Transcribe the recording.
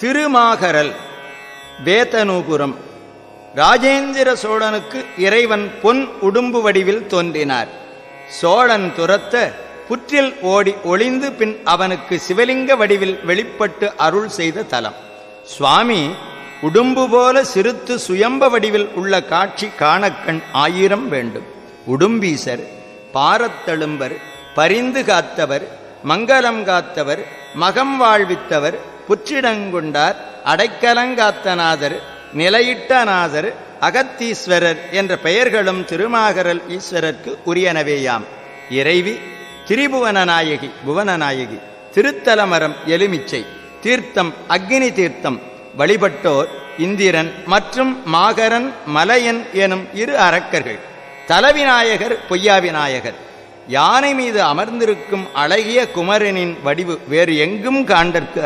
திருமாகரல் வேதனூபுரம் ராஜேந்திர சோழனுக்கு இறைவன் பொன் உடும்பு வடிவில் தோன்றினார். சோழன் துரத்த புற்றில் ஓடி ஒளிந்து பின் அவனுக்கு சிவலிங்க வடிவில் வெளிப்பட்டு அருள் செய்த தலம். சுவாமி உடும்பு போல சிறுத்து சுயம்ப வடிவில் உள்ள காட்சி காணக்கண் ஆயிரம் வேண்டும். உடும்பீசர் பாரத்தழும்பர் பரிந்து காத்தவர் மங்களம் காத்தவர் மகம் வாழ்வித்தவர் புற்றிடங்கொண்டார் அடைக்கலங்காத்தநாதர் நிலையிட்டநாதர் அகத்தீஸ்வரர் என்ற பெயர்களும் திருமாகரல் ஈஸ்வரர்க்கு உரியனவேயாம். இறைவி திரிபுவனநாயகி புவனநாயகி திருத்தலமரம் எலுமிச்சை தீர்த்தம் அக்னி தீர்த்தம் வழிபட்டோர் இந்திரன் மற்றும் மாகரன் மலையன் எனும் இரு அரக்கர்கள். தலவிநாயகர் பொய்யாவிநாயகர். யானை மீது அமர்ந்திருக்கும் அழகிய குமரனின் வடிவு வேறு எங்கும் காண்டற்கு